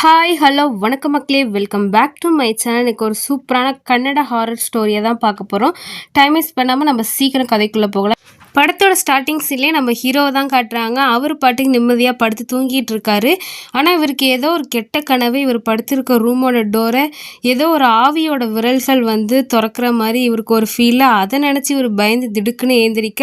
Hi hello வணக்கம் மக்களே. Welcome back to my channel எனக்கு ஒரு சூப்பரான கன்னட ஹாரர் ஸ்டோரியை தான் பார்க்க போகிறோம் டைம் வேஸ்ட் பண்ணாமல் நம்ம சீக்கிரம் கதைக்குள்ளே போகலாம். படத்தோட ஸ்டார்டிங்ஸ்லேயே நம்ம ஹீரோவை தான் காட்டுறாங்க. அவர் பாட்டுக்கு நிம்மதியாக படுத்து தூங்கிட்டு இருக்காரு. ஆனால் இவருக்கு ஏதோ ஒரு கெட்ட கனவு இவர் படுத்திருக்க ரூமோட டோரை ஏதோ ஒரு ஆவியோட விரல்கள் வந்து திறக்கிற மாதிரி இவருக்கு ஒரு ஃபீல் அதை நினச்சி இவர் பயந்து திடுக்குன்னு ஏந்திரிக்க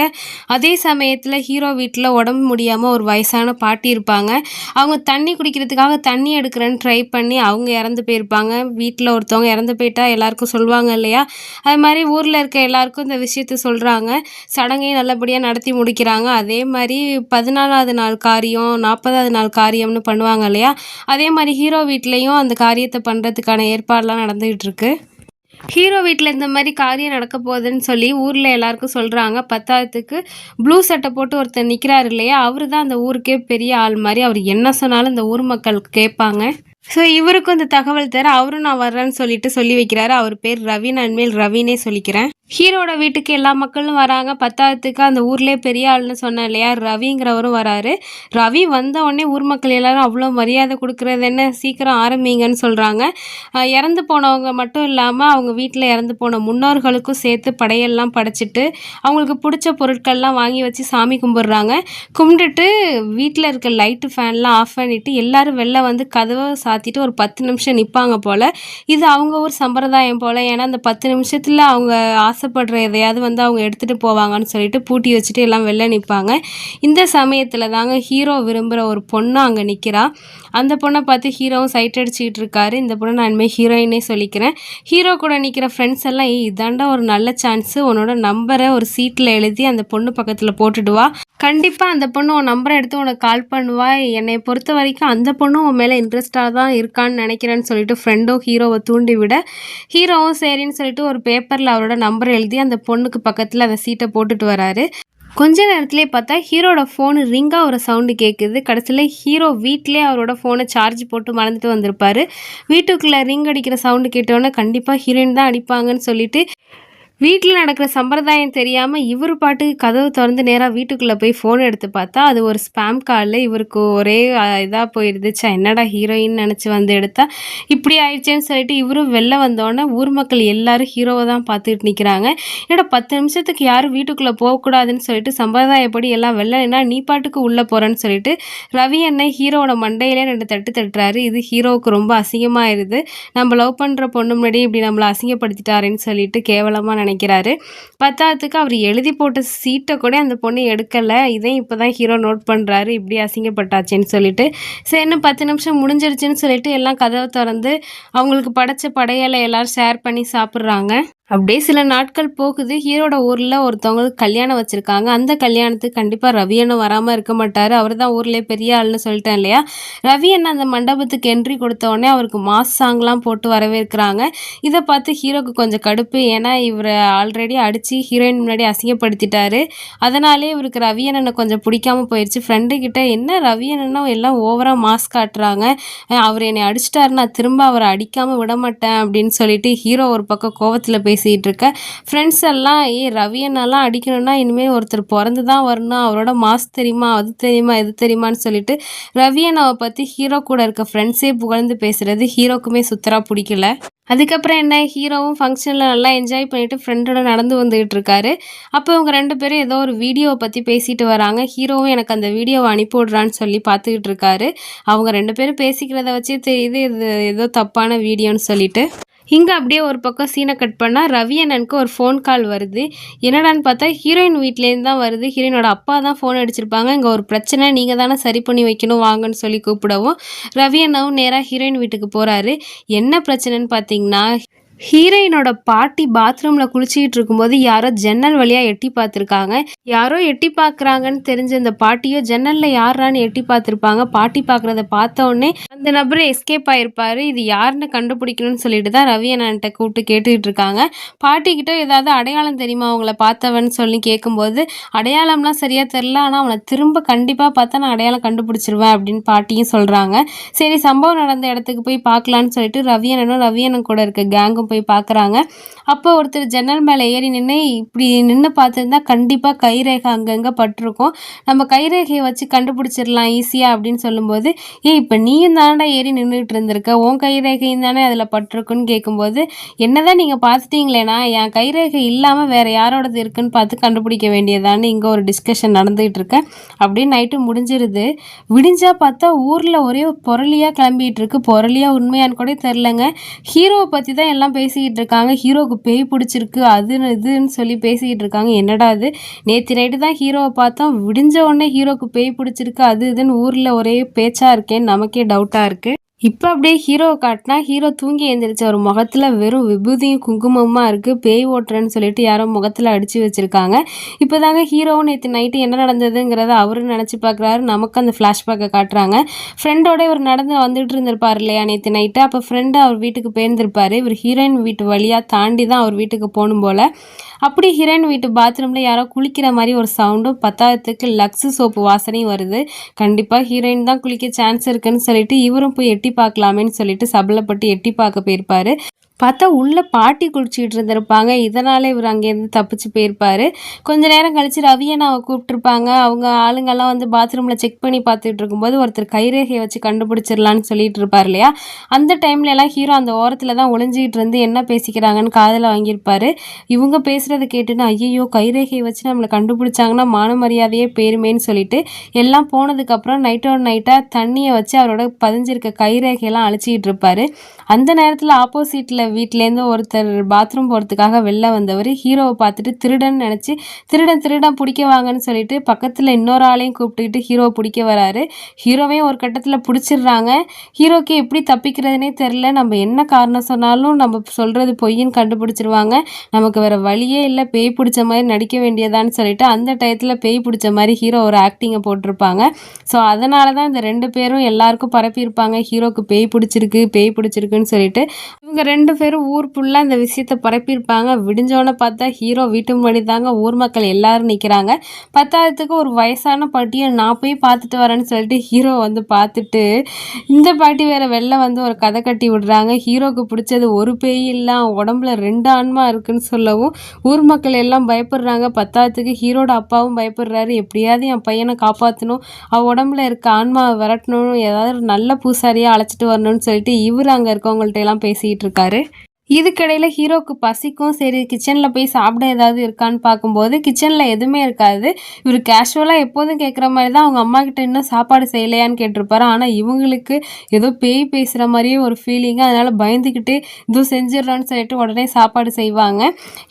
அதே சமயத்தில் ஹீரோ வீட்டில் உடம்பு முடியாமல் ஒரு வயசான பாட்டி இருப்பாங்க. அவங்க தண்ணி குடிக்கிறதுக்காக தண்ணி எடுக்கிறேன்னு ட்ரை பண்ணி அவங்க இறந்து போயிருப்பாங்க. வீட்டில் ஒருத்தவங்க இறந்து போயிட்டா எல்லாருக்கும் சொல்லுவாங்க இல்லையா? அது மாதிரி ஊரில் இருக்க எல்லாருக்கும் இந்த விஷயத்த சொல்கிறாங்க சடங்கையும் நல்லபடியாக நடத்தி முடிக்கிறாங்க. அதே மாதிரி பதினாலாவது நாள் காரியம் நாற்பதாவது நாள் காரியம்னு பண்ணுவாங்க இல்லையா? அதே மாதிரி ஹீரோ வீட்லேயும் அந்த காரியத்தை பண்ணுறதுக்கான ஏற்பாடெலாம் நடந்துகிட்டு இருக்கு ஹீரோ வீட்டில் இந்த மாதிரி காரியம் நடக்க போகுதுன்னு சொல்லி ஊரில் எல்லாருக்கும் சொல்கிறாங்க பத்தாவதுக்கு ப்ளூ சட்டை போட்டு ஒருத்தர் நிற்கிறாரு இல்லையா? அவர் தான் அந்த ஊருக்கே பெரிய ஆள் மாதிரி. அவர் என்ன சொன்னாலும் இந்த ஊர் மக்கள் கேட்பாங்க. ஸோ இவருக்கும் இந்த தகவல் தர அவரும் நான் வர்றேன்னு சொல்லிட்டு சொல்லி வைக்கிறாரு. அவர் பேர் ரவி நான் ரவினே சொல்லிக்கிறேன். ஹீரோட வீட்டுக்கு எல்லா மக்களும் வராங்க. பத்தாவதுக்கு அந்த ஊர்லேயே பெரிய ஆள்னு சொன்னேன் இல்லையா? ரவிங்கிறவரும் வராரு. ரவி வந்த உடனே ஊர் மக்கள் எல்லாரும் அவ்வளோ மரியாதை கொடுக்குறது என்ன? சீக்கிரம் ஆரம்பிங்கன்னு சொல்கிறாங்க இறந்து போனவங்க மட்டும் இல்லாமல் அவங்க வீட்டில் இறந்து போன முன்னோர்களுக்கும் சேர்த்து படையெல்லாம் படைச்சிட்டு அவங்களுக்கு பிடிச்ச பொருட்கள்லாம் வாங்கி வச்சு சாமி கும்பிட்றாங்க. கும்பிட்டுட்டு வீட்டில் இருக்க லைட்டு ஃபேன்லாம் ஆஃப் பண்ணிவிட்டு எல்லாரும் வெளில வந்து கதவை சாத்திட்டு ஒரு பத்து நிமிஷம் நிற்பாங்க போல். இது அவங்க ஊர் சம்பிரதாயம் போல். ஏன்னா அந்த பத்து நிமிஷத்தில் அவங்க ஆசைப்படுற எதையாவது வந்து அவங்க எடுத்துகிட்டு போவாங்கன்னு சொல்லிட்டு பூட்டி வச்சுட்டு எல்லாம் வெளில நிற்பாங்க இந்த சமயத்தில் தாங்க ஹீரோ விரும்புகிற ஒரு பொண்ணு அங்கே நிற்கிறா அந்த பொண்ணை பார்த்து ஹீரோவும் சைட் அடிச்சுக்கிட்டு இருக்காரு இந்த பொண்ணை நான் இனிமேல் ஹீரோயினே சொல்லிக்கிறேன். ஹீரோ கூட நிற்கிற ஃப்ரெண்ட்ஸ் எல்லாம் ஏய் இதாண்டா ஒரு நல்ல சான்ஸு உன்னோட நம்பரை ஒரு சீட்டில் எழுதி அந்த பொண்ணு பக்கத்தில் போட்டுடுவா கண்டிப்பாக அந்த பொண்ணு உன் நம்பரை எடுத்து உனக்கு கால் பண்ணுவா. என்னை பொறுத்த வரைக்கும் அந்த பொண்ணும் உன் மேலே இன்ட்ரெஸ்டாக தான் இருக்கான்னு நினைக்கிறேன்னு சொல்லிட்டு ஃப்ரெண்டும் ஹீரோவை தூண்டி விட ஹீரோவும் சரின்னு சொல்லிட்டு ஒரு பேப்பரில் அவரோட நம்பர் எழுதி அந்த பொண்ணுக்கு பக்கத்தில் அந்த சீட்டை போட்டுட்டு வராரு. கொஞ்ச நேரத்திலே பார்த்தா ஹீரோட ஃபோனு ரிங்காக ஒரு சவுண்டு கேட்குது கடைசியில் ஹீரோ வீட்டிலே அவரோட ஃபோனை சார்ஜ் போட்டு மறந்துட்டு வந்திருப்பாரு. வீட்டுக்குள்ளே ரிங் அடிக்கிற சவுண்டு கேட்டோன்னே கண்டிப்பாக ஹீரோயின் தான் அடிப்பாங்கன்னு சொல்லிட்டு வீட்டில் நடக்கிற சம்பிரதாயம் தெரியாமல் இவர் பாட்டுக்கு கதவு திறந்து நேராக வீட்டுக்குள்ளே போய் ஃபோன் எடுத்து பார்த்தா அது ஒரு ஸ்பாம் காலில் இவருக்கு ஒரே இதாக போயிருந்துச்சா. என்னடா ஹீரோயின் நினச்சி வந்து எடுத்தா? இப்படி ஆயிடுச்சேன்னு சொல்லிட்டு இவரும் வெளில வந்தோடனே ஊர் மக்கள் எல்லாரும் ஹீரோவை தான் பார்த்துட்டு நிற்கிறாங்க என்னோட பத்து நிமிஷத்துக்கு யாரும் வீட்டுக்குள்ளே போகக்கூடாதுன்னு சொல்லிட்டு சம்பிரதாயப்படி எல்லாம் வெளில நீ பாட்டுக்கு உள்ளே போகிறேன்னு சொல்லிட்டு ரவி அண்ணன் ஹீரோவோட மண்டையிலே ரெண்டு தட்டு தட்டுறாரு. இது ஹீரோவுக்கு ரொம்ப அசிங்கமாயிருது. நம்ம லவ் பண்ணுற பொண்ணு முன்னாடி இப்படி நம்மளை அசிங்கப்படுத்திட்டாருன்னு சொல்லிட்டு கேவலமாக நினைக்கிறாரு. பத்தாவதுக்கு அவர் எழுதி போட்ட சீட்டை கூட அந்த பொண்ணு எடுக்கலை. இதையும் இப்போ தான் ஹீரோ நோட் பண்ணுறாரு இப்படி அசிங்கப்பட்டாச்சேன்னு சொல்லிட்டு. சரின்னு பத்து நிமிஷம் முடிஞ்சிருச்சுன்னு சொல்லிட்டு எல்லாம் கதவை திறந்து அவங்களுக்கு படைச்ச படையலை எல்லாரும் ஷேர் பண்ணி சாப்பிட்றாங்க. அப்படியே சில நாட்கள் போகுது. ஹீரோட ஊரில் ஒருத்தவங்களுக்கு கல்யாணம் வச்சுருக்காங்க. அந்த கல்யாணத்துக்கு கண்டிப்பாக ரவி அண்ணன் வராமல் இருக்க மாட்டார். அவர் தான் ஊர்லேயே பெரிய ஆள்னு சொல்லிட்டேன் இல்லையா? ரவி அண்ணன் அந்த மண்டபத்துக்கு என்ட்ரி கொடுத்த உடனே அவருக்கு மாஸ் சாங்லாம் போட்டு வரவேற்கிறாங்க. இதை பார்த்து ஹீரோக்கு கொஞ்சம் கடுப்பு. ஏன்னா இவரை ஆல்ரெடி அடித்து ஹீரோயின் முன்னாடி அசிங்கப்படுத்திட்டாரு. அதனாலே இவருக்கு ரவி அண்ணனை கொஞ்சம் பிடிக்காம போயிடுச்சு ஃப்ரெண்டு கிட்ட என்ன ரவி அண்ணனும் எல்லாம் ஓவராக மாஸ் காட்டுறாங்க. அவர் என்னை அடிச்சிட்டாரு. நான் திரும்ப அவரை அடிக்காமல் விட மாட்டேன். அப்படின்னு சொல்லிட்டு ஹீரோ ஒரு பக்கம் கோவத்தில் பேசிகிட்டு இருக்க ஃப்ரெண்ட்ஸ் எல்லாம் ஏ ரவியனெல்லாம் அடிக்கணும்னா இனிமேல் ஒருத்தர் பிறந்து தான் வரணும். அவரோட மாஸ் தெரியுமா? அது தெரியுமா? இது தெரியுமான்னு சொல்லிட்டு ரவி அண்ணாவை பற்றி ஹீரோ கூட இருக்க ஃப்ரெண்ட்ஸே புகழ்ந்து பேசுகிறது ஹீரோக்குமே சுத்தராக பிடிக்கல. அதுக்கப்புறம் என்ன? ஹீரோவும் ஃபங்க்ஷனில் நல்லா என்ஜாய் பண்ணிவிட்டு ஃப்ரெண்டோட நடந்து வந்துக்கிட்டு இருக்காரு அப்போ இவங்க ரெண்டு பேரும் ஏதோ ஒரு வீடியோவை பற்றி பேசிட்டு வராங்க. ஹீரோவும் எனக்கு அந்த வீடியோவை அனுப்பி விட்றான்னு சொல்லி பார்த்துக்கிட்டு இருக்காரு அவங்க ரெண்டு பேரும் பேசிக்கிறத வச்சு தெரியுது இது ஏதோ தப்பான வீடியோன்னு சொல்லிட்டு. இங்கே அப்படியே ஒரு பக்கம் சீனை கட் பண்ணால் ரவி அண்ணனுக்கு ஒரு ஃபோன் கால் வருது. என்னடான்னு பார்த்தா ஹீரோயின் வீட்லேருந்து தான் வருது. ஹீரோயினோட அப்பா தான் ஃபோன் அடிச்சிருப்பாங்க. இங்கே ஒரு பிரச்சனை நீங்கள் தானே சரி பண்ணி வைக்கணும் வாங்கன்னு சொல்லி கூப்பிடவும் ரவி அண்ணாவும் நேராக ஹீரோயின் வீட்டுக்கு போகிறாரு என்ன பிரச்சனைன்னு பார்த்தீங்கன்னா ஹீரோயினோட பாட்டி பாத்ரூமில் குளிச்சிக்கிட்டு இருக்கும்போது யாரோ ஜன்னல் வழியாக எட்டி பார்த்துருக்காங்க. யாரோ எட்டி பார்க்குறாங்கன்னு தெரிஞ்ச இந்த பாட்டியோ ஜன்னலில் யாரான்னு எட்டி பார்த்துருப்பாங்க. பாட்டி பார்க்குறத பார்த்த உடனே அந்த நபர் எஸ்கேப் ஆயிருப்பாரு. இது யாருன்னு கண்டுபிடிக்கணும்னு சொல்லிட்டு தான் ரவி அண்ணன்ட்ட கூப்பிட்டு கேட்டுக்கிட்டு இருக்காங்க. பாட்டிக்கிட்ட ஏதாவது அடையாளம் தெரியுமா அவங்கள பார்த்தவன்னு சொல்லி கேட்கும்போது அடையாளம்லாம் சரியாக தெரில ஆனால் அவனை திரும்ப கண்டிப்பாக பார்த்தா நான் அடையாளம் கண்டுபிடிச்சிருவேன் அப்படின்னு பாட்டியும் சொல்கிறாங்க சரி சம்பவம் நடந்த இடத்துக்கு போய் பார்க்கலான்னு சொல்லிட்டு ரவி அண்ணனும் ரவி அண்ணன் கூட இருக்க கேங்கும் பக்கம் போய் பார்க்குறாங்க அப்போ ஒருத்தர் ஜன்னல் மேலே ஏறி நின்று இப்படி நின்று பார்த்துருந்தா கண்டிப்பாக கைரேகை அங்கங்கே பட்டிருக்கும். நம்ம கைரேகையை வச்சு கண்டுபிடிச்சிடலாம் ஈஸியாக அப்படின்னு சொல்லும்போது ஏ இப்போ நீயும் தானடா ஏறி நின்றுட்டு இருந்திருக்க? உன் கைரேகையும் தானே அதில் பட்டிருக்குன்னு கேட்கும்போது என்னதான் நீங்கள் பார்த்துட்டீங்களேனா என் கைரேகை இல்லாமல் வேறு யாரோடது இருக்குன்னு பார்த்து கண்டுபிடிக்க வேண்டியதான்னு இங்கே ஒரு டிஸ்கஷன் நடந்துகிட்டு இருக்கேன் அப்படியே நைட்டு முடிஞ்சிருது. விடிஞ்சா பார்த்தா ஊரில் ஒரே பொருளியாக கிளம்பிகிட்டு இருக்கு. பொருளியாக உண்மையான்னு கூட தெரிலங்க ஹீரோவை பற்றி தான் எல்லாம் பேசிக்கிட்டு இருக்காங்க ஹீரோவுக்கு பேய் பிடிச்சிருக்கு அது இதுன்னு சொல்லி பேசிக்கிட்டு இருக்காங்க என்னடா அது நேற்று நைட்டு தான் ஹீரோவை பார்த்தோம். விடிஞ்ச உடனே ஹீரோவுக்கு பேய் பிடிச்சிருக்கு அது இதுன்னு ஊரில் ஒரே பேச்சாக இருக்கேன்னு நமக்கே டவுட்டாக இருக்குது இப்போ அப்படியே ஹீரோவை காட்டினா ஹீரோ தூங்கி எழுந்திரிச்ச ஒரு முகத்தில் வெறும் விபூதியும் குங்குமமாக இருக்குது பேய் ஓட்டுறேன்னு சொல்லிட்டு யாரோ முகத்தில் அடித்து வச்சுருக்காங்க. இப்போ தாங்க ஹீரோவும் நேற்று நைட்டு என்ன நடந்ததுங்கிறத அவரும் நினச்சி பார்க்குறாரு நமக்கு அந்த ஃப்ளாஷ்பேக்கை காட்டுறாங்க. ஃப்ரெண்டோட இவர் நடந்து வந்துட்டு இருந்திருப்பார் இல்லையா நேற்று நைட்டு அப்போ ஃப்ரெண்டு அவர் வீட்டுக்கு போயிருந்திருப்பார். இவர் ஹீரோயின் வீட்டு வழியாக தாண்டி தான் அவர் வீட்டுக்கு போகணும் போல். அப்படி ஹீரோயின் வீட்டு பாத்ரூமில் யாரோ குளிக்கிற மாதிரி ஒரு சவுண்டும் பத்தாயிரத்துக்கு லக்ஸு சோப்பு வாசனையும் வருது. கண்டிப்பாக ஹீரோயின் தான் குளிக்க சான்ஸ் இருக்குன்னு சொல்லிட்டு இவரும் போய் எட்டி பார்க்கலாமேன்னு சொல்லிட்டு சபலப்பட்டு எட்டி பார்க்க போயிருப்பாரு. பார்த்தா உள்ளே பாட்டி குளிச்சுக்கிட்டு இருந்திருப்பாங்க. இதனால் இவர் அங்கேருந்து தப்பிச்சு போயிருப்பார். கொஞ்ச நேரம் கழிச்சு நான் கூப்பிட்டுருப்பாங்க. அவங்க ஆளுங்கெல்லாம் வந்து பாத்ரூமில் செக் பண்ணி பார்த்துட்டு இருக்கும்போது ஒருத்தர் கைரேகையை வச்சு கண்டுபிடிச்சிடலான்னு சொல்லிட்டு இருப்பார் இல்லையா? அந்த டைம்ல எல்லாம் ஹீரோ அந்த ஓரத்தில் தான் ஒளிஞ்சிக்கிட்டு இருந்து என்ன பேசிக்கிறாங்கன்னு காதில் வாங்கியிருப்பார். இவங்க பேசுகிறத கேட்டுன்னு ஐயோ கைரேகையை வச்சு நம்மளை கண்டுபிடிச்சாங்கன்னா மான மரியாதையே பேருமேன்னு சொல்லிட்டு எல்லாம் போனதுக்கப்புறம் நைட்டோட நைட்டாக தண்ணியை வச்சு அவரோட பதிஞ்சிருக்க கைரேகையெல்லாம் அழிச்சிக்கிட்டு இருப்பார். அந்த நேரத்தில் ஆப்போசிட்டில் வீட்டிலேருந்து ஒருத்தர் பாத்ரூம் போகிறதுக்காக வெளில வந்தவர் ஹீரோவை பார்த்துட்டு திருடன் நினச்சி திருடன் திருடன் பிடிக்க வாங்கன்னு சொல்லிட்டு பக்கத்தில் இன்னொரு ஆளையும் கூப்பிட்டுக்கிட்டு ஹீரோவை பிடிக்க வராரு. ஹீரோவையும் ஒரு கட்டத்தில் பிடிச்சிடுறாங்க. ஹீரோக்கு எப்படி தப்பிக்கிறதுனே தெரில நம்ம என்ன காரணம் சொன்னாலும் நம்ம சொல்கிறது பொய்ன்னு கண்டுபிடிச்சிருவாங்க. நமக்கு வேறு வழியே இல்லை. பேய் பிடிச்ச மாதிரி நடிக்க வேண்டியதான்னு சொல்லிட்டு அந்த டயத்தில் பேய் பிடிச்ச மாதிரி ஹீரோ ஒரு ஆக்டிங்கை போட்டிருப்பாங்க. ஸோ அதனால தான் இந்த ரெண்டு பேரும் எல்லாருக்கும் பரப்பியிருப்பாங்க. ஹீரோக்கு பேய் பிடிச்சிருக்கு பேய் பிடிச்சிருக்கு இருக்குன்னு சொல்லிட்டு இவங்க ரெண்டு பேரும் ஊர் ஃபுல்லாக இந்த விஷயத்தை பரப்பியிருப்பாங்க. விடிஞ்சோன்னு பார்த்தா ஹீரோ வீட்டு முன்னாடி தாங்க ஊர் மக்கள் எல்லாரும் நிற்கிறாங்க பத்தாயிரத்துக்கு ஒரு வயசான பாட்டியை நான் போய் பார்த்துட்டு வரேன்னு சொல்லிட்டு ஹீரோ வந்து பார்த்துட்டு இந்த பாட்டி வேற வெளில வந்து ஒரு கதை கட்டி விடுறாங்க. ஹீரோக்கு பிடிச்சது ஒரு பேய் இல்லை உடம்புல ரெண்டு ஆன்மா இருக்குன்னு சொல்லவும் ஊர் மக்கள் எல்லாம் பயப்படுறாங்க. பத்தாயிரத்துக்கு ஹீரோட அப்பாவும் பயப்படுறாரு. எப்படியாவது என் பையனை காப்பாற்றணும் அவ உடம்புல இருக்க ஆன்மாவை விரட்டணும் ஏதாவது நல்ல பூசாரியாக அழைச்சிட்டு வரணும்னு சொல்லிட்டு இவர் அங்கே இருக்க இருக்கவங்கள்ட்ட எல்லாம் பேசிகிட்டு இருக்காரு. இதுக்கிடையில் ஹீரோக்கு பசிக்கும் சரி கிச்சனில் போய் சாப்பிட ஏதாவது இருக்கான்னு பார்க்கும்போது கிச்சனில் எதுவுமே இருக்காது. இவர் கேஷுவலாக எப்போதும் கேட்குற மாதிரி தான் அவங்க அம்மா கிட்ட இன்னும் சாப்பாடு செய்யலையான்னு கேட்டிருப்பாரு. ஆனால் இவங்களுக்கு ஏதோ பேய் பேசுகிற மாதிரியே ஒரு ஃபீலிங்கு அதனால் பயந்துக்கிட்டு இதுவும் செஞ்சிடறோன்னு சொல்லிட்டு உடனே சாப்பாடு செய்வாங்க.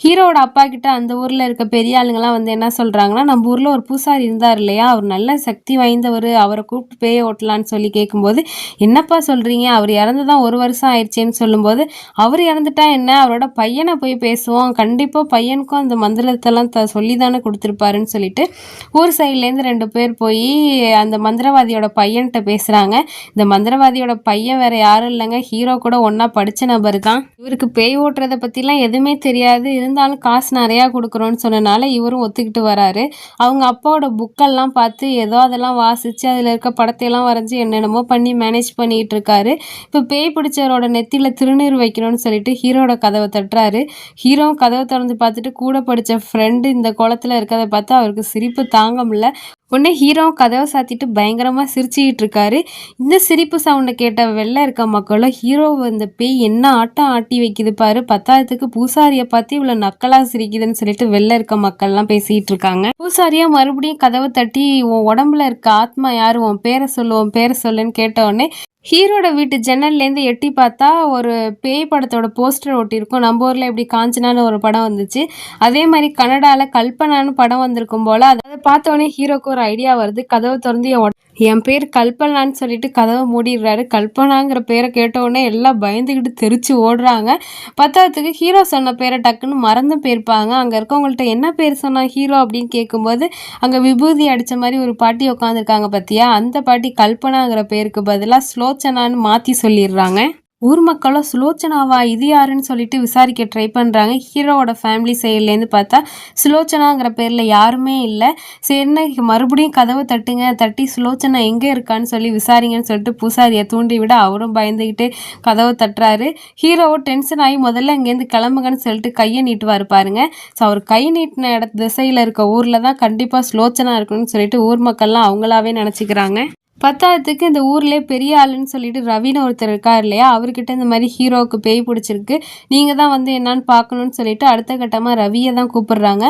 ஹீரோவோட அப்பா கிட்ட அந்த ஊரில் இருக்க பெரிய ஆளுங்கெல்லாம் வந்து என்ன சொல்கிறாங்கன்னா நம்ம ஊரில் ஒரு பூசாரி இருந்தார் இல்லையா? அவர் நல்ல சக்தி வாய்ந்தவர் அவரை கூப்பிட்டு பேயை ஓட்டலான்னு சொல்லி கேட்கும்போது என்னப்பா சொல்கிறீங்க அவர் இறந்து தான் ஒரு வருஷம் ஆயிடுச்சேன்னு சொல்லும்போது அவர் இறந்து இறந்துட்டா என்ன? அவரோட பையனை போய் பேசுவோம். கண்டிப்பாக பையனுக்கும் அந்த மந்திரத்தெல்லாம் த சொல்லி தானே கொடுத்துருப்பாருன்னு சொல்லிட்டு ஊர் சைட்லேருந்து ரெண்டு பேர் போய் அந்த மந்திரவாதியோட பையன்கிட்ட பேசுகிறாங்க இந்த மந்திரவாதியோட பையன் வேற யாரும் இல்லைங்க. ஹீரோ கூட ஒன்றா படித்த நபர் தான். இவருக்கு பேய் ஓட்டுறதை பற்றிலாம் எதுவுமே தெரியாது. இருந்தாலும் காசு நிறையா கொடுக்குறோன்னு சொன்னனால இவரும் ஒத்துக்கிட்டு வராரு. அவங்க அப்பாவோட புக்கெல்லாம் பார்த்து ஏதோ அதெல்லாம் வாசித்து அதில் இருக்க படத்தையெல்லாம் வரைஞ்சி என்னென்னமோ பண்ணி மேனேஜ் பண்ணிகிட்டு இருக்காரு. இப்போ பேய் பிடிச்சவரோட நெத்தியில் திருநீர் வைக்கணும்னு சொல்லிட்டு ஹீரோட கதவை தட்டுறாரு. ஹீரோ கதவை திறந்து பார்த்துட்டு கூட படித்த ஃப்ரெண்டு இந்த குளத்துல இருக்கிறத பார்த்து அவருக்கு சிரிப்பு தாங்க முடியல. உடனே ஹீரோ கதவை சாத்திட்டு பயங்கரமாக சிரிச்சுக்கிட்டு இருக்காரு. இந்த சிரிப்பு சவுண்டை கேட்ட வெளில இருக்க மக்களும் ஹீரோ இந்த பேய் என்ன ஆட்டம் ஆட்டி வைக்குது பாரு பத்தாயிரத்துக்கு பூசாரியை பார்த்து இவ்வளோ நக்கலாக சிரிக்குதுன்னு சொல்லிட்டு வெளில இருக்க மக்கள்லாம் பேசிகிட்டு இருக்காங்க. பூசாரியா மறுபடியும் கதவை தட்டி உன் உடம்புல இருக்க ஆத்மா யார்? உன் பேரை சொல்லு உன் பேரை சொல்லுன்னு கேட்ட உடனே ஹீரோட வீட்டு ஜன்னல்லேருந்து எட்டி பார்த்தா ஒரு பேய் படத்தோட போஸ்டர் ஒட்டியிருக்கும். நம்ம ஊரில் எப்படி காஞ்சனான்னு ஒரு படம் வந்துச்சு. அதே மாதிரி கனடாவில் கல்பனான்னு படம் வந்திருக்கும் போல் அதை பார்த்தோன்னே ஹீரோக்கு ஒரு ஐடியா வருது. கதவை திறந்து என் பேர் கல்பனான்னு சொல்லிட்டு கதவை மூடிடுறாரு. கல்பனாங்கிற பேரை கேட்டவுடனே எல்லாம் பயந்துக்கிட்டு தெரிச்சு ஓடுறாங்க. பத்தாவதுக்கு ஹீரோ சொன்ன பேரை டக்குன்னு மறந்து போயிருப்பாங்க. அங்கே இருக்கவங்கள்ட்ட என்ன பேர் சொன்னால் ஹீரோ அப்படின்னு கேட்கும்போது அங்கே விபூதி அடித்த மாதிரி ஒரு பாட்டி உட்காந்துருக்காங்க பார்த்தியா அந்த பாட்டி கல்பனாங்கிற பேருக்கு பதிலாக ஸ்லோச்சனான்னு மாற்றி சொல்லிடுறாங்க. ஊர் மக்களும் சுலோச்சனாவா இது யாருன்னு சொல்லிட்டு விசாரிக்க ட்ரை பண்ணுறாங்க ஹீரோவோட ஃபேமிலி சைட்லேருந்து பார்த்தா சுலோச்சனாங்கிற பேரில் யாருமே இல்லை. சரி என்ன மறுபடியும் கதவை தட்டுங்க தட்டி சுலோச்சனா எங்கே இருக்கான்னு சொல்லி விசாரிங்கன்னு சொல்லிட்டு பூசாரியை தூண்டி விட அவரும் பயந்துக்கிட்டு கதவை தட்டுறாரு. ஹீரோவோ டென்ஷன் ஆகி முதல்ல இங்கேருந்து கிளம்புங்கன்னு சொல்லிட்டு கையை நீட்டுவார் பாருங்க. ஸோ அவர் கை நீட்டின இட திசையில் இருக்க ஊரில் தான் கண்டிப்பாக ஸ்லோச்சனா இருக்கணும்னு சொல்லிட்டு ஊர் மக்கள்லாம் அவங்களாவே நினச்சிக்கிறாங்க. பத்தாவதுக்கு இந்த ஊர்லேயே பெரிய ஆளுன்னு சொல்லிட்டு ரவின்னு ஒருத்தர் இருக்கார் இல்லையா? அவர்கிட்ட இந்த மாதிரி ஹீரோவுக்கு பேய் பிடிச்சிருக்கு. நீங்கள் தான் வந்து என்னன்னு பார்க்கணுன்னு சொல்லிட்டு அடுத்த கட்டமாக ரவியை தான் கூப்பிடுறாங்க.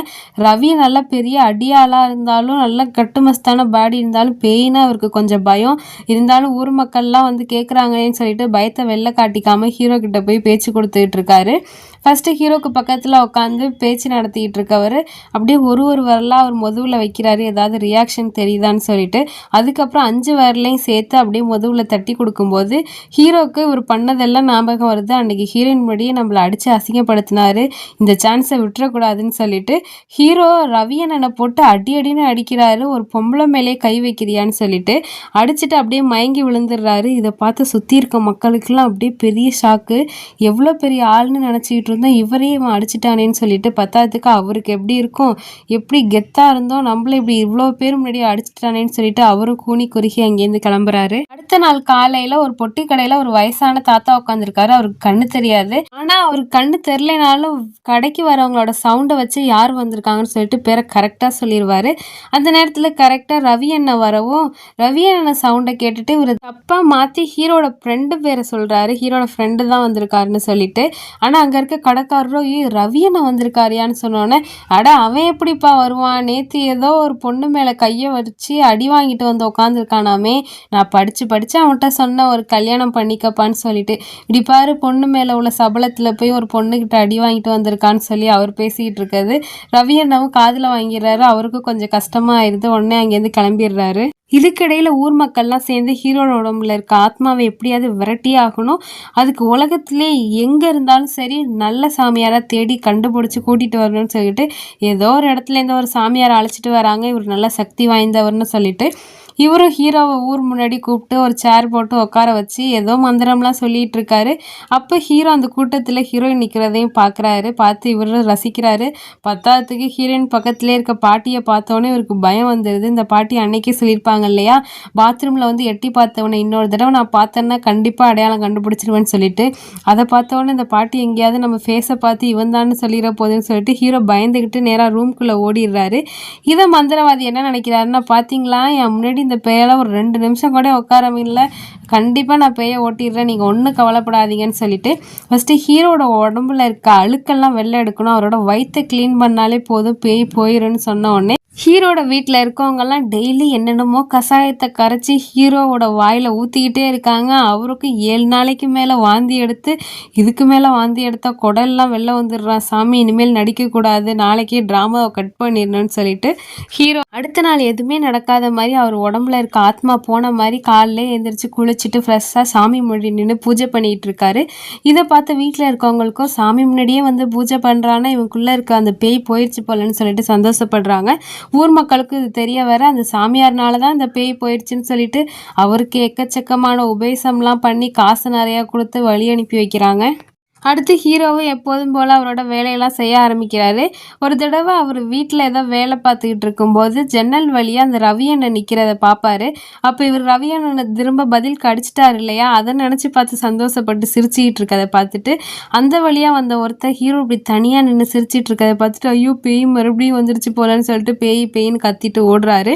ரவி நல்லா பெரிய அடியாளாக இருந்தாலும் நல்லா கட்டுமஸ்தான பாடி இருந்தாலும் பேயினா அவருக்கு கொஞ்சம் பயம். இருந்தாலும் ஊர் மக்கள்லாம் வந்து கேட்குறாங்களேன்னு சொல்லிட்டு பயத்தை வெளில காட்டிக்காமல் ஹீரோ கிட்ட போய் பேச்சு கொடுத்துட்டு இருக்காரு. ஃபஸ்ட்டு ஹீரோக்கு பக்கத்தில் உட்காந்து பேச்சு நடத்திக்கிட்டு இருக்கவர். அப்படியே ஒரு ஒரு வரலாக அவர் முதுவில் வைக்கிறாரு. ஏதாவது ரியாக்ஷன் தெரியுதான்னு சொல்லிட்டு. அதுக்கப்புறம் அஞ்சு வரலையும் சேர்த்து அப்படியே முதுவில் தட்டி கொடுக்கும்போது ஹீரோக்கு இவர் பண்ணதெல்லாம் ஞாபகம் வருது. அன்றைக்கி ஹீரோயின் முடியே நம்மளை அடித்து அசிங்கப்படுத்தினார். இந்த சான்ஸை விட்டுறக்கூடாதுன்னு சொல்லிட்டு ஹீரோ ரவியனனை போட்டு அடி அடின்னு அடிக்கிறாரு. ஒரு பொம்பளை மேலே கை வைக்கிறியான்னு சொல்லிட்டு அடிச்சுட்டு அப்படியே மயங்கி விழுந்துடுறாரு. இதை பார்த்து சுற்றி இருக்க மக்களுக்கெல்லாம் அப்படியே பெரிய ஷாக்கு எவ்வளோ பெரிய ஆள்னு நினச்சிக்கிட்டு இருந்தோம். இவரே இவன் அடிச்சிட்டானேன்னு சொல்லிட்டு பத்தாததுக்கு அவருக்கு எப்படி இருக்கும்? எப்படி கெத்தாக இருந்தோம்? நம்மள இப்படி இவ்வளோ பேர் முன்னாடி அடிச்சிட்டானேன்னு சொல்லிட்டு அவரும் கூனி குறுகி அங்கேருந்து கிளம்புறாரு. அடுத்த நாள் காலையில் ஒரு பொட்டி கடையில் ஒரு வயசான தாத்தா உட்காந்துருக்காரு அவருக்கு கண்ணு தெரியாது. ஆனால் அவருக்கு கண்ணு தெரிலனாலும் கடைக்கு வரவங்களோட சவுண்டை வச்சு யார் வந்திருக்காங்கன்னு சொல்லிட்டு பேரை கரெக்டாக சொல்லிடுவாரு அந்த நேரத்தில் கரெக்டாக ரவி அண்ணன் வரவும் ரவி அண்ணன் சவுண்டை கேட்டுட்டு இவர் தப்பாக மாற்றி ஹீரோட ஃப்ரெண்டு பேரை சொல்கிறாரு ஹீரோட ஃப்ரெண்டு தான் வந்திருக்காருன்னு சொல்லிட்டு. ஆனால் அங்கே இருக்க கடைக்காரரோ ஏ ரவி அண்ணன் வந்திருக்காரியான்னு சொன்னோன்னே அட அவன் எப்படிப்பா வருவான்? நேற்று ஏதோ ஒரு பொண்ணு மேலே கையை வச்சு அடி வாங்கிட்டு வந்து எல்லாமே நான் படித்து படித்து அவன்கிட்ட சொன்ன ஒரு கல்யாணம் பண்ணிக்கப்பான்னு சொல்லிட்டு இப்படி பாரு பொண்ணு மேலே உள்ள சபலத்தில் போய் ஒரு பொண்ணுக்கிட்ட அடி வாங்கிட்டு வந்திருக்கான்னு சொல்லி அவர் பேசிக்கிட்டு இருக்காரு. ரவி அண்ணாவும் காதில் வாங்கிடுறாரு. அவருக்கும் கொஞ்சம் கஷ்டமாக ஆயிடுது உடனே அங்கேருந்து கிளம்பிடுறாரு. இதுக்கிடையில் ஊர் மக்கள்லாம் சேர்ந்து ஹீரோட உடம்புல இருக்க ஆத்மாவை எப்படியாவது விரட்டி ஆகணும். அதுக்கு உலகத்திலே எங்கே இருந்தாலும் சரி நல்ல சாமியாராக தேடி கண்டுபிடிச்சி கூட்டிகிட்டு வரணும்னு சொல்லிட்டு ஏதோ ஒரு இடத்துல இருந்து ஒரு சாமியாரை அழைச்சிட்டு வராங்க. இவர் நல்ல சக்தி வாய்ந்தவர்னு சொல்லிட்டு இவரும் ஹீரோவை ஊர் முன்னாடி கூப்பிட்டு ஒரு சேர் போட்டு உட்கார வச்சு ஏதோ மந்திரம்லாம் சொல்லிட்டு இருக்காரு அப்போ ஹீரோ அந்த கூட்டத்தில் ஹீரோயின் நிற்கிறதையும் பார்க்குறாரு பார்த்து இவரும் ரசிக்கிறாரு. பத்தாவதுக்கு ஹீரோயின் பக்கத்துலேயே இருக்க பாட்டியை பார்த்தோன்னே இவருக்கு பயம் வந்துடுது இந்த பாட்டி அன்னைக்கே சொல்லியிருப்பாங்க இல்லையா? பாத்ரூமில் வந்து எட்டி பார்த்தவனை இன்னொரு தடவை நான் பார்த்தேன்னா கண்டிப்பாக அடையாளம் கண்டுபிடிச்சிருவேன்னு சொல்லிட்டு அதை பார்த்தோன்னே இந்த பாட்டி எங்கேயாவது நம்ம ஃபேஸை பார்த்து இவன் தான் சொல்லிட போகுதுன்னு சொல்லிட்டு ஹீரோ பயந்துக்கிட்டு நேராக ரூம்குள்ளே ஓடிடுறாரு. இதை மந்திரவாதி என்ன நினைக்கிறாருன்னா பார்த்தீங்களா என் முன்னாடி இந்த பேயெல்லாம் ஒரு ரெண்டு நிமிஷம் கூட உட்காரமில்ல கண்டிப்பாக நான் பேயை ஓட்டிடுறேன். நீங்கள் ஒன்றும் கவலைப்படாதீங்கன்னு சொல்லிட்டு ஃபஸ்ட்டு ஹீரோட உடம்புல இருக்க அழுக்கெல்லாம் வெளில எடுக்கணும். அவரோட வயிற்றை க்ளீன் பண்ணாலே போதும். பேய் போயிடும்னு சொன்ன உடனே ஹீரோட வீட்டில் இருக்கவங்கெல்லாம் டெய்லி என்னென்னமோ கஷாயத்தை கரைச்சி ஹீரோவோட வாயில் ஊற்றிக்கிட்டே இருக்காங்க. அவருக்கு ஏழு நாளைக்கு மேலே வாந்தி எடுத்து இதுக்கு மேலே வாந்தி எடுத்தால் குடல்லாம் வெளில வந்துடுறான். சாமி இனிமேல் நடிக்கக்கூடாது. நாளைக்கே ட்ராமாவை கட் பண்ணிடணும்னு சொல்லிட்டு ஹீரோ அடுத்த நாள் எதுவுமே நடக்காத மாதிரி அவர் உடம்புல இருக்க ஆத்மா போன மாதிரி காலைல எழுந்திரிச்சு குளிச்சுட்டு ஃப்ரெஷ்ஷாக சாமி முன்னாடி நின்று பூஜை பண்ணிகிட்டு இருக்காரு. இதை பார்த்து வீட்டில் இருக்கவங்களுக்கும் சாமி முன்னாடியே வந்து பூஜை பண்ணுறான்னா இவங்களுக்குள்ளே இருக்க அந்த பேய் போயிடுச்சு போலன்னு சொல்லிட்டு சந்தோஷப்படுறாங்க. ஊர் மக்களுக்கு இது தெரிய வர அந்த சாமியார்னால தான் இந்த பேய் போயிடுச்சுன்னு சொல்லிட்டு அவருக்கு எக்கச்சக்கமான உபேசம்லாம் பண்ணி காசு நிறையா கொடுத்து வழி அனுப்பி வைக்கிறாங்க. அடுத்து ஹீரோவும் எப்போதும் போல் அவரோட வேலையெல்லாம் செய்ய ஆரம்பிக்கிறாரு. ஒரு தடவை அவர் வீட்டில் ஏதோ வேலை பார்த்துக்கிட்டு இருக்கும்போது ஜன்னல் வழியாக அந்த ரவி அண்ணன் நிற்கிறத பார்ப்பாரு அப்போ இவர் ரவி அண்ணனை திரும்ப பதில் கடிச்சிட்டாரு இல்லையா? அதை நினச்சி பார்த்து சந்தோஷப்பட்டு சிரிச்சிக்கிட்டு இருக்கதை பார்த்துட்டு அந்த வழியாக வந்த ஒருத்தர் ஹீரோ இப்படி தனியாக நின்று சிரிச்சிட்டு இருக்கதை பார்த்துட்டு ஐயோ பேய் மறுபடியும் வந்துருச்சு போலன்னு சொல்லிட்டு பேய் பேயின்னு கத்திட்டு ஓடுறாரு.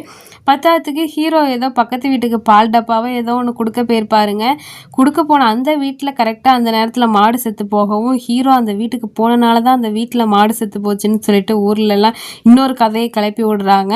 பத்தாவதுக்கு ஹீரோ ஏதோ பக்கத்து வீட்டுக்கு பால் டப்பாவோ ஏதோ ஒன்று கொடுக்க போயிருப்பாருங்க. கொடுக்க போன அந்த வீட்டில் கரெக்டாக அந்த நேரத்தில் மாடு செத்து போ போகவும் ஹீரோ அந்த வீட்டுக்கு போனனால தான் அந்த வீட்டில் மாடு செத்து போச்சுன்னு சொல்லிட்டு ஊர்லெல்லாம் இன்னொரு கதையை கிளப்பி விடுறாங்க.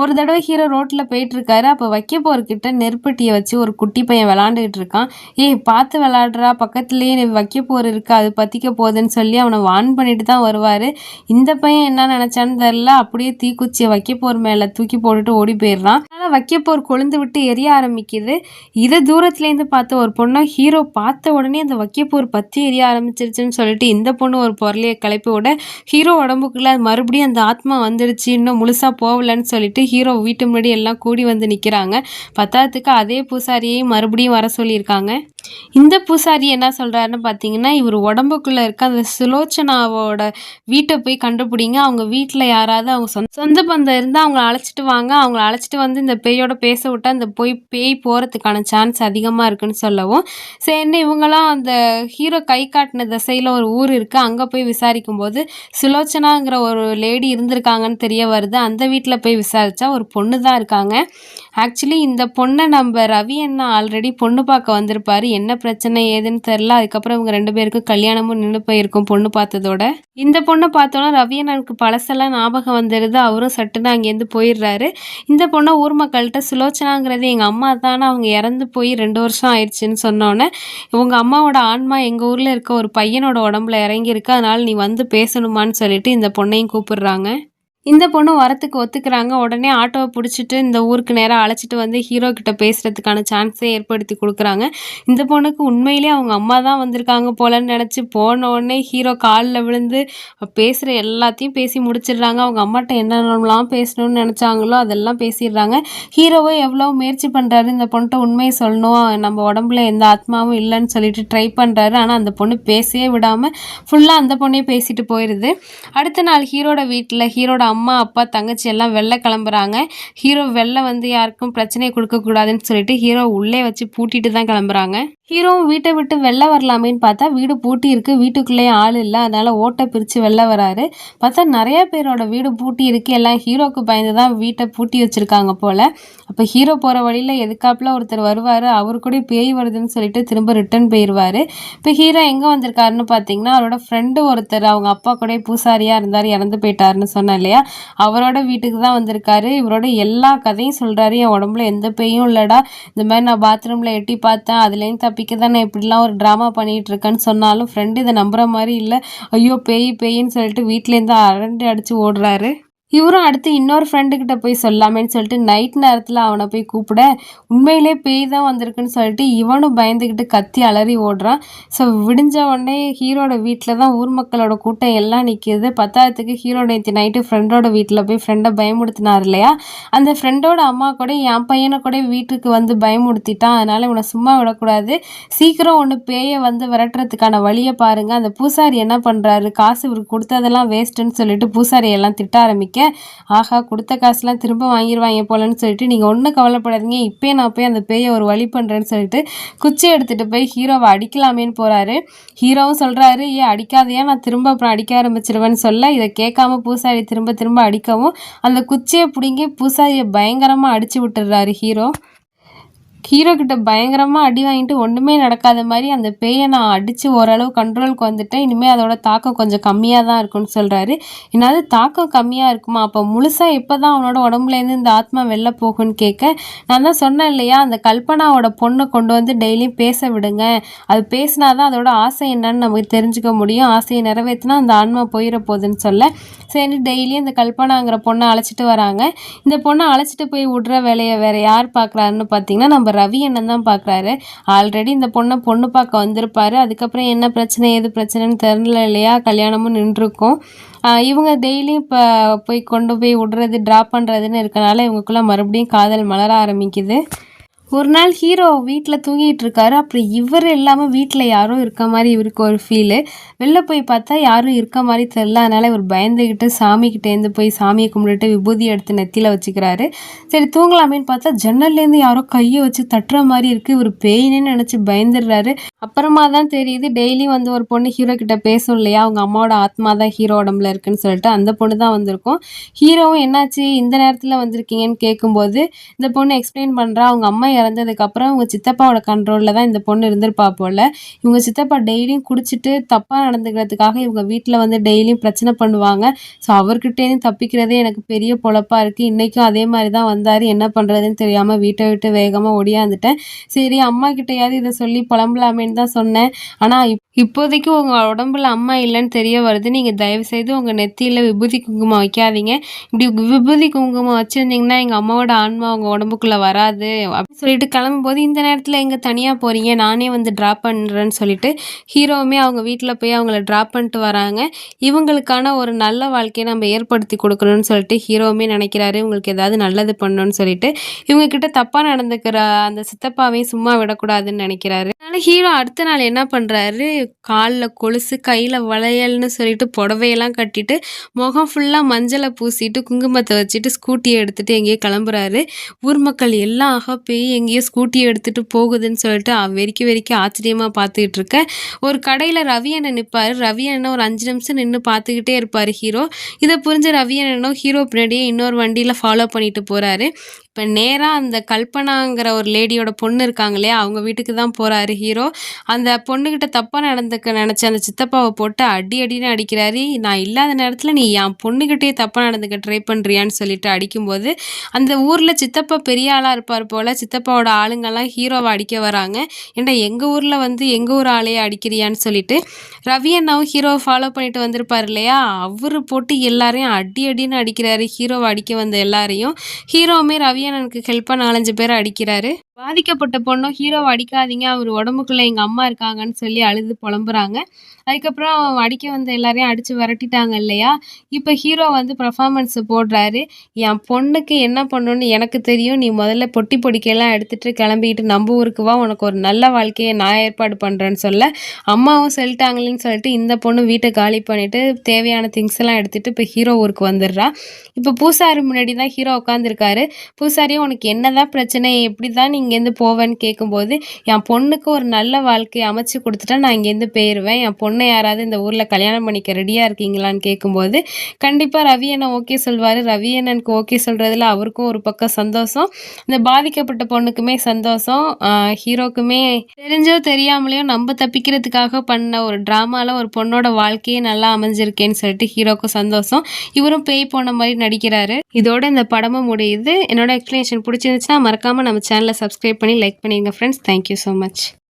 ஒரு தடவை ஹீரோ ரோட்டில் போயிட்டுருக்காரு. அப்போ வைக்க போர்கிட்ட நெருப்பட்டியை வச்சு ஒரு குட்டி பையன் விளாண்டுக்கிட்டு இருக்கான். ஏய் பார்த்து விளாடுறா. பக்கத்துலேயே வைக்க போர் இருக்கு? அது பற்றிக்க போகுதுன்னு சொல்லி அவனை வான் பண்ணிட்டு தான் வருவார். இந்த பையன் என்ன நினச்சான்னு தெரில அப்படியே தீக்குச்சியை வைக்க போர் மேலே தூக்கி போட்டுட்டு ஓடி போயிடுறான். அதனால் வைக்க போர் கொழுந்து விட்டு எரிய ஆரம்பிக்குது. இதை தூரத்துலேருந்து பார்த்த ஒரு பொண்ணை ஹீரோ பார்த்த உடனே அந்த வைக்கப்போர் பற்றி எரிய ஆரம்பிச்சிருச்சுன்னு சொல்லிட்டு இந்த பொண்ணு ஒரு பொருளையை கிளப்பி விட ஹீரோ உடம்புக்குள்ள மறுபடியும் அந்த ஆத்மா வந்துடுச்சு. இன்னும் முழுசாக போகலன்னு சொல்லிட்டு ஹீரோ வீட்டு முன்னாடி எல்லாம் கூடி வந்து நிற்கிறாங்க பத்தாததுக்கு அதே பூசாரியை மறுபடியும் வர சொல்லியிருக்காங்க. இந்த பூசாரி என்ன சொல்கிறாருன்னு பார்த்தீங்கன்னா இவர் உடம்புக்குள்ளே இருக்க அந்த சுலோச்சனாவோட வீட்டை போய் கண்டுபிடிங்க. அவங்க வீட்டில் யாராவது அவங்க சொந்த சொந்த பந்தம் இருந்தால் அவங்கள அழைச்சிட்டு வாங்க. அவங்கள அழைச்சிட்டு வந்து இந்த பேயோட பேச விட்டால் அந்த போய் பேய் போகிறதுக்கான சான்ஸ் அதிகமாக இருக்குன்னு சொல்லவும். சரின்னு இவங்களாம் அந்த ஹீரோ கை காட்டின திசையில் ஒரு ஊர் இருக்குது அங்கே போய் விசாரிக்கும் போது சுலோச்சனாங்கிற ஒரு லேடி இருந்திருக்காங்கன்னு தெரிய வருது. அந்த வீட்டில் போய் விசாரித்தா ஒரு பொண்ணு தான் இருக்காங்க. ஆக்சுவலி இந்த பொண்ணை நம்ம ரவி அண்ணா ஆல்ரெடி பொண்ணு பார்க்க வந்திருப்பாரு. என்ன பிரச்சனை ஏதுன்னு தெரில அதுக்கப்புறம் இவங்க ரெண்டு பேருக்கும் கல்யாணமும் நின்று போயிருக்கும் பொண்ணு பார்த்ததோட. இந்த பொண்ணை பார்த்தோன்னா ரவி அண்ணனுக்கு பழசெல்லாம் ஞாபகம் வந்துடுது அவரும் சட்டுன்னு அங்கேருந்து போயிடுறாரு. இந்த பொண்ணை ஊர் மக்கள்கிட்ட சுலோச்சனாங்கிறது எங்கள் அம்மா தானே அவங்க இறந்து போய் ரெண்டு வருஷம் ஆயிடுச்சுன்னு சொன்னோன்னே உங்கள் அம்மாவோட ஆன்மா எங்கள் ஊரில் இருக்க ஒரு பையனோட உடம்புல இறங்கியிருக்கு. அதனால் நீ வந்து பேசணுமான்னு சொல்லிட்டு இந்த பொண்ணையும் கூப்பிடுறாங்க. இந்த பொண்ணு வரத்துக்கு ஒத்துக்கிறாங்க. உடனே ஆட்டோவை பிடிச்சிட்டு இந்த ஊருக்கு நேராக அழைச்சிட்டு வந்து ஹீரோ கிட்ட பேசுகிறதுக்கான சான்ஸே ஏற்படுத்தி கொடுக்குறாங்க. இந்த பொண்ணுக்கு உண்மையிலே அவங்க அம்மா தான் வந்திருக்காங்க போலன்னு நினச்சி போன உடனே ஹீரோ காலில் விழுந்து பேசுகிற எல்லாத்தையும் பேசி முடிச்சிடுறாங்க. அவங்க அம்மாட்ட என்னென்னலாம் பேசணும்னு நினச்சாங்களோ அதெல்லாம் பேசிடுறாங்க. ஹீரோவை எவ்வளோ முயற்சி பண்ணுறாரு இந்த பொண்ணுகிட்ட உண்மையை சொல்லணும். நம்ம உடம்புல எந்த ஆத்மாவும் இல்லைன்னு சொல்லிட்டு ட்ரை பண்ணுறாரு ஆனால் அந்த பொண்ணு பேசவே விடாமல் ஃபுல்லாக அந்த பொண்ணே பேசிட்டு போயிடுது அடுத்த நாள் ஹீரோட வீட்டில் ஹீரோட அம்மா அப்பா தங்கச்சி எல்லாம் வெளில கிளம்புறாங்க. ஹீரோ வெளில வந்து யாருக்கும் பிரச்சனையை கொடுக்கக்கூடாதுன்னு சொல்லிட்டு ஹீரோ உள்ளே வச்சு பூட்டிட்டு தான் கிளம்புறாங்க. ஹீரோவும் வீட்டை விட்டு வெளில வரலாமேன்னு பார்த்தா வீடு பூட்டி இருக்கு. வீட்டுக்குள்ளேயே ஆள் இல்லை. அதனால ஓட்டை பிரித்து வெளில வராரு. பார்த்தா நிறைய பேரோட வீடு பூட்டி இருக்கு. எல்லாம் ஹீரோக்கு பயந்து தான் வீட்டை பூட்டி வச்சிருக்காங்க போல. அப்போ ஹீரோ போகிற வழியில் எதுக்காப்புல ஒருத்தர் வருவார்? அவரு கூட பேய் வருதுன்னு சொல்லிட்டு திரும்ப ரிட்டர்ன் போயிடுவார் இப்போ ஹீரோ எங்கே வந்திருக்காருன்னு பார்த்தீங்கன்னா அவரோட ஃப்ரெண்டு ஒருத்தர் அவங்க அப்பா கூட பூசாரியாக இருந்தார் இறந்து போயிட்டாருன்னு சொன்னேன் இல்லையா? அவரோட வீட்டுக்கு தான் வந்திருக்காரு. இவரோட எல்லா கதையும் சொல்கிறாரு என் உடம்புல எந்த பேயும் இல்லைடா. இந்த மாதிரி நான் பாத்ரூமில் எட்டி பார்த்தேன். அதுலேருந்து தப்பிக்க தானே இப்படிலாம் ஒரு ட்ராமா பண்ணிகிட்டு இருக்கேன்னு சொன்னாலும் ஃப்ரெண்டு இதை நம்புற மாதிரி இல்லை. ஐயோ பேய் பேயின்னு சொல்லிட்டு வீட்டிலேருந்து அரண்டு அடித்து ஓடுறாரு. இவரும் அடுத்து இன்னொரு ஃப்ரெண்டுக்கிட்ட போய் சொல்லாமேன்னு சொல்லிட்டு நைட் நேரத்தில் அவனை போய் கூப்பிட உண்மையிலே பேய் தான் வந்திருக்குன்னு சொல்லிட்டு இவனும் பயந்துக்கிட்டு கத்தி அலறி ஓடுறான். ஸோ விடிஞ்ச உடனே ஹீரோட வீட்டில் தான் ஊர் மக்களோட கூட்டம் எல்லாம் நிற்கிது பத்தாயிரத்துக்கு ஹீரோ நேற்று நைட்டு ஃப்ரெண்டோட வீட்டில் போய் ஃப்ரெண்டை பயமுடுத்தினார் இல்லையா? அந்த ஃப்ரெண்டோட அம்மா கூட என் பையனை கூட வீட்டுக்கு வந்து பயமுடுத்திட்டான் அதனால் இவனை சும்மா விடக்கூடாது. சீக்கிரம் ஒன்று பேயை வந்து விரட்டுறதுக்கான வழியை பாருங்கள் அந்த பூசாரி என்ன பண்ணுறாரு காசு இவருக்கு கொடுத்ததெல்லாம் வேஸ்ட்டுன்னு சொல்லிட்டு பூசாரி எல்லாம் திட்ட ஆரம்பிக்க ஆஹா கொடுத்த காசுலாம் திரும்ப வாங்கிடுவாங்க போலன்னு சொல்லிட்டு நீங்கள் ஒன்றும் கவலைப்படாதீங்க இப்போயே நான் போய் அந்த பேயை ஒரு வழி பண்ணுறேன்னு சொல்லிட்டு குச்சி எடுத்துகிட்டு போய் ஹீரோவை அடிக்கலாமேன்னு போகிறாரு ஹீரோவும் சொல்கிறாரு ஏன் அடிக்காதையா நான் திரும்ப அப்புறம் அடிக்க ஆரம்பிச்சிருவேன்னு சொல்ல. இதை கேட்காம பூசாரி திரும்ப திரும்ப அடிக்கவும். அந்த குச்சியை பிடுங்கி பூசாரியை பயங்கரமாக அடித்து விட்டுறாரு ஹீரோ. ஹீரோ கிட்ட பயங்கரமாக அடி வாங்கிட்டு ஒன்றுமே நடக்காத மாதிரி அந்த பேயை நான் அடித்து ஓரளவு கண்ட்ரோலுக்கு வந்துட்டேன். இனிமேல் அதோட தாக்கம் கொஞ்சம் கம்மியாக தான் இருக்கும்னு சொல்கிறாரு என்னது தாக்கம் கம்மியாக இருக்குமா? அப்போ முழுசாக எப்போ தான் அவனோட உடம்புலேருந்து இந்த ஆத்மா வெளில போகும்னு கேட்க நான் தான் சொன்னேன் இல்லையா அந்த கல்பனாவோட பொண்ணை கொண்டு வந்து டெய்லியும் பேச விடுங்க. அது பேசினா தான் அதோட ஆசை என்னன்னு நமக்கு தெரிஞ்சுக்க முடியும். ஆசையை நிறைவேற்றினா அந்த ஆன்மா போயிட போகுதுன்னு சொல்ல சரி டெய்லியும் இந்த கல்பனாங்கிற பொண்ணை அழைச்சிட்டு வராங்க. இந்த பொண்ணை அழைச்சிட்டு போய் விடுற வேலையை வேறு யார் பார்க்குறாருன்னு பார்த்தீங்கன்னா நம்ம ரவி அண்ணன் தான் பார்க்குறாரு ஆல்ரெடி இந்த பொண்ணை பொண்ணு பார்க்க வந்திருப்பாரு. அதுக்கப்புறம் என்ன பிரச்சனை ஏது பிரச்சனைன்னு தெரில இல்லையா? கல்யாணமும் நின்றுருக்கும். இவங்க டெய்லியும் இப்போ போய் கொண்டு போய் விடுறது ட்ராப் பண்ணுறதுன்னு இருக்கனால இவங்களுக்குள்ள மறுபடியும் காதல் மலர ஆரம்பிக்குது. ஒரு நாள் ஹீரோ வீட்டில் தூங்கிட்டு இருக்காரு. அப்புறம் இவர் இல்லாமல் வீட்டில் யாரும் இருக்க மாதிரி இவருக்கு ஒரு ஃபீலு வெளில போய் பார்த்தா யாரும் இருக்க மாதிரி தெரில அதனால் இவர் பயந்துக்கிட்டு சாமிக்கிட்டேருந்து போய் சாமியை கும்பிட்டுட்டு விபூதி எடுத்து நெத்தியில் வச்சுக்கிறாரு. சரி தூங்கலாமேன்னு பார்த்தா ஜன்னல்லேருந்து யாரோ கையை வச்சு தட்டுற மாதிரி இருக்குது இவர் பேயினே நினச்சி பயந்துடுறாரு. அப்புறமா தான் தெரியுது டெய்லி வந்து ஒரு பொண்ணு ஹீரோ கிட்ட பேசும் இல்லையா? அவங்க அம்மாவோட ஆத்மா தான் ஹீரோ உடம்புல இருக்குன்னு சொல்லிட்டு அந்த பொண்ணு தான் வந்திருக்கும். ஹீரோவும் என்னாச்சு? இந்த நேரத்தில் வந்திருக்கீங்கன்னு கேட்கும்போது இந்த பொண்ணு எக்ஸ்பிளைன் பண்ணுறா அவங்க அம்மா இறந்ததுக்கப்புறம் இவங்க சித்தப்பாவோட கண்ட்ரோலில் தான் இந்த பொண்ணு இருந்திருப்பா போல். இவங்க சித்தப்பா டெய்லியும் குடிச்சிட்டு தப்பாக நடந்துக்கிறதுக்காக இவங்க வீட்டில் வந்து டெய்லியும் பிரச்சனை பண்ணுவாங்க. ஸோ அவர்கிட்டேருந்து தப்பிக்கிறதே எனக்கு பெரிய பொழப்பாக இருக்குது இன்றைக்கும் அதே மாதிரி தான் வந்தார். என்ன பண்ணுறதுன்னு தெரியாமல் வீட்டை விட்டு வேகமாக ஒடியாந்துட்டேன் சரி அம்மா கிட்டையாவது இதை சொல்லி புலம்பலாமேன்னு தான் சொன்னேன். ஆனால் இப் இப்போதைக்கு உங்கள் உடம்புல அம்மா இல்லைன்னு தெரிய வருது. நீங்கள் தயவுசெய்து உங்கள் நெத்தியில் விபூதி குங்குமம் வைக்காதீங்க. இப்படி விபூதி குங்குமம் வச்சுருந்தீங்கன்னா எங்கள் அம்மாவோட ஆன்மா உங்கள் உடம்புக்குள்ளே வராது. அப்படின்னு சொல்லிட்டு கிளம்பும்போது இந்த நேரத்தில் எங்கே தனியாக போகிறீங்க நானே வந்து ட்ராப் பண்ணுறேன்னு சொல்லிட்டு ஹீரோவுமே அவங்க வீட்டில் போய் அவங்கள ட்ராப் பண்ணிட்டு வராங்க. இவங்களுக்கான ஒரு நல்ல வாழ்க்கையை நம்ம ஏற்படுத்தி கொடுக்கணும்னு சொல்லிட்டு ஹீரோவுமே நினைக்கிறாரு. இவங்களுக்கு ஏதாவது நல்லது பண்ணணும்னு சொல்லிட்டு இவங்கக்கிட்ட தப்பாக நடந்துக்கிற அந்த சித்தப்பாவையும் சும்மா விடக்கூடாதுன்னு நினைக்கிறாரு. ஆனால் ஹீரோ அடுத்த நாள் என்ன பண்ணுறாரு காலில் கொலுசு கையில் வளையல்னு சொல்லிட்டு புடவையெல்லாம் கட்டிட்டு முகம் ஃபுல்லாக மஞ்சளை பூசிட்டு குங்குமத்தை வச்சுட்டு ஸ்கூட்டியை எடுத்துகிட்டு எங்கேயோ கிளம்புறாரு. ஊர் மக்கள் எல்லாம் ஆக போய் எங்கேயோ ஸ்கூட்டியை எடுத்துகிட்டு போகுதுன்னு சொல்லிட்டு வெறிக்க வெறிக்க ஆச்சரியமாக பார்த்துக்கிட்டு இருக்க. ஒரு கடையில் ரவி அண்ணன் நிற்பார் ரவி அண்ணன் ஒரு அஞ்சு நிமிஷம் நின்று பார்த்துக்கிட்டே இருப்பார் ஹீரோ. இதை புரிஞ்ச ரவி அண்ணனும் ஹீரோ பின்னாடியே இன்னொரு வண்டியில் ஃபாலோ பண்ணிட்டு போகிறாரு இப்போ நேராக அந்த கல்பனாங்கிற ஒரு லேடியோட பொண்ணு இருக்காங்க இல்லையா? அவங்க வீட்டுக்கு தான் போகிறாரு ஹீரோ. அந்த பொண்ணுக்கிட்ட தப்பாக நடந்துக்க நினச்ச அந்த சித்தப்பாவை போட்டு அடி அடின்னு அடிக்கிறாரு. நான் இல்லாத நேரத்தில் நீ என் பொண்ணுக்கிட்டே தப்பாக நடந்துக்க ட்ரை பண்ணுறியான்னு சொல்லிட்டு அடிக்கும்போது அந்த ஊரில் சித்தப்பா பெரிய ஆளாக இருப்பார் போல் சித்தப்பாவோட ஆளுங்கெல்லாம் ஹீரோவை அடிக்க வராங்க. ஏன்டா எங்கள் ஊரில் வந்து எங்கள் ஊர் ஆளையே அடிக்கிறியான்னு சொல்லிட்டு ரவி அண்ணாவும் ஹீரோவை ஃபாலோ பண்ணிட்டு வந்திருப்பார் இல்லையா? அவர் போட்டு எல்லாரையும் அடி அடின்னு அடிக்கிறாரு ஹீரோவை அடிக்க வந்த எல்லாரையும். ஹீரோவுமே ரவி எனக்கு ஹெல்ப்பாக நாலஞ்சு பேர் அடிக்கிறாரு. பாதிக்கப்பட்ட பொண்ணும் ஹீரோவை அடிக்காதீங்க. அவர் உடம்புக்குள்ளே எங்கள் அம்மா இருக்காங்கன்னு சொல்லி அழுது புலம்புறாங்க. அதுக்கப்புறம் அடிக்க வந்த எல்லாரையும் அடித்து விரட்டிட்டாங்க இல்லையா? இப்போ ஹீரோ வந்து பர்ஃபார்மன்ஸ் போடுறாரு. என் பொண்ணுக்கு என்ன பண்ணணும்னு எனக்கு தெரியும். நீ முதல்ல பொட்டி பொடிக்கையெல்லாம் எடுத்துகிட்டு கிளம்பிக்கிட்டு நம்ம ஊருக்கு வா. உனக்கு ஒரு நல்ல வாழ்க்கையை நான் ஏற்பாடு பண்ணுறேன்னு சொல்ல அம்மாவும் சொல்லிட்டாங்களேன்னு சொல்லிட்டு இந்த பொண்ணு வீட்டை காலி பண்ணிவிட்டு தேவையான திங்ஸ் எல்லாம் எடுத்துகிட்டு இப்போ ஹீரோ ஊருக்கு வந்துடுறா. இப்போ பூசாரி முன்னாடி தான் ஹீரோ உட்காந்துருக்காரு பூசாரியும் உனக்கு என்ன தான் பிரச்சனை? எப்படி தான் நீங்கள் இங்கேருந்து போவேன்னு கேட்கும்போது என் பொண்ணுக்கு ஒரு நல்ல வாழ்க்கையை அமைச்சு கொடுத்துட்டா நான் இங்கேருந்து போயிடுவேன் என் பொண்ணை யாராவது இந்த ஊரில் கல்யாணம் பண்ணிக்க ரெடியாக இருக்கீங்களான்னு கேட்கும்போது கண்டிப்பாக ரவி அண்ணன் ஓகே சொல்வார். ரவி அண்ணனுக்கு ஓகே சொல்கிறதுல அவருக்கும் ஒரு பக்கம் சந்தோஷம். இந்த பாதிக்கப்பட்ட பொண்ணுக்குமே சந்தோஷம். ஹீரோக்குமே தெரிஞ்சோ தெரியாமலையோ நம்ம தப்பிக்கிறதுக்காக பண்ண ஒரு ட்ராமாவில் ஒரு பொண்ணோட வாழ்க்கையே நல்லா அமைஞ்சிருக்கேன்னு சொல்லிட்டு ஹீரோக்கும் சந்தோஷம். இவரும் பேய் போன மாதிரி நடிக்கிறாரு. இதோட இந்த படமும் முடியுது. என்னோட எக்ஸ்பிளேஷன் பிடிச்சிருந்துச்சுன்னா மறக்காமல் நம்ம சேனலை சப்ஸ்கிரைப் பண்ணி லைக் பண்ணிடுங்க ஃப்ரெண்ட்ஸ் தேங்க்யூ ஸோ மச்